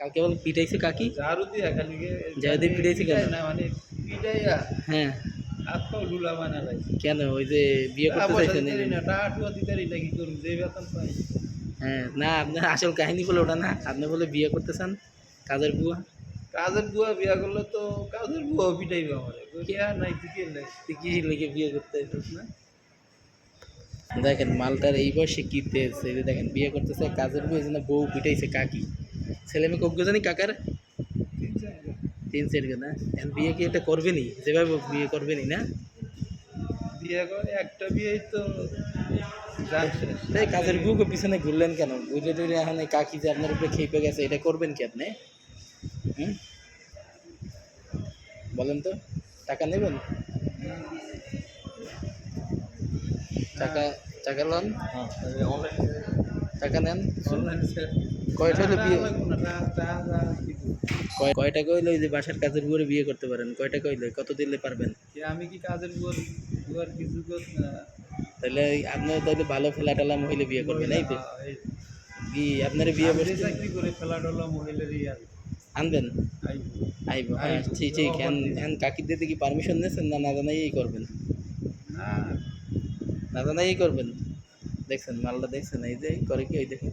কালকে বল? পিটাইছে কাকি? ঝাড়ু দিয়া খালি পিটাইছে কেন? না মানে পিটাইয়া। হ্যাঁ। লুলা বানা লাগছে। কেন? ওই যে বিয়ে করতে চাইছেন? না কি করুন যে বেতন পাই। হ্যাঁ না আপনার আসল কাহিনী বলে ওটা না। আপনি বলে বিয়ে করতে চান কাজের বুয়া? কাজের বুয়া বিয়া করলে তো কাজের বুয়া পিটাইবে আমারে। কে নাই তুই নাই। তুই কি লেগে বিয়ে করতে চাইছিস না? দেখেন মালটার এই বয়সে কি তেজ। দেখেন বিয়ে করতেছে কাজের বউ এই জন্য বউ পিটাইছে কাকি। ছেলে মেয়ে কজ্ঞ জানি কাকার? তিন সেট না এখন বিয়ে কি এটা করবেনি যেভাবে বিয়ে করবেনি না বিয়ে করে একটা বিয়েই তো তাই কাজের বুকে পিছনে ঘুরলেন কেন? ঘুরে টুরে এখন এই কাকি যে আপনার উপরে খেপে গেছে এটা করবেন কি আপনি? হুম? বলেন তো টাকা নেবেন? টাকা টাকা লন? টাকা নেন কয়টা হলে বিয়ে? কয় কয় টাকা হইলে ওই যে বাসার কাজের বুয়ে বিয়ে করতে পারেন? কয় টাকা হইলে কত দিলে পারবেন? আমি কি কাজের বুয়ার বুয়ার কিছু তাহলে আপনি তাহলে ভালো ফেলা টেলা মহিলা বিয়ে করবেন এই তো? কি আপনার বিয়ে চাকরি করে ফেলা ডলা মহিলারই আর আনবেন? আইবো। আইব হ্যাঁ ঠিক ঠিক। হ্যান হ্যান কাকির দিতে কি পারমিশন নিয়েছেন না না জানাই করবেন? না। না জানাই করবেন? দেখছেন মালটা দেখছেন এই যে করে কি ওই দেখেন?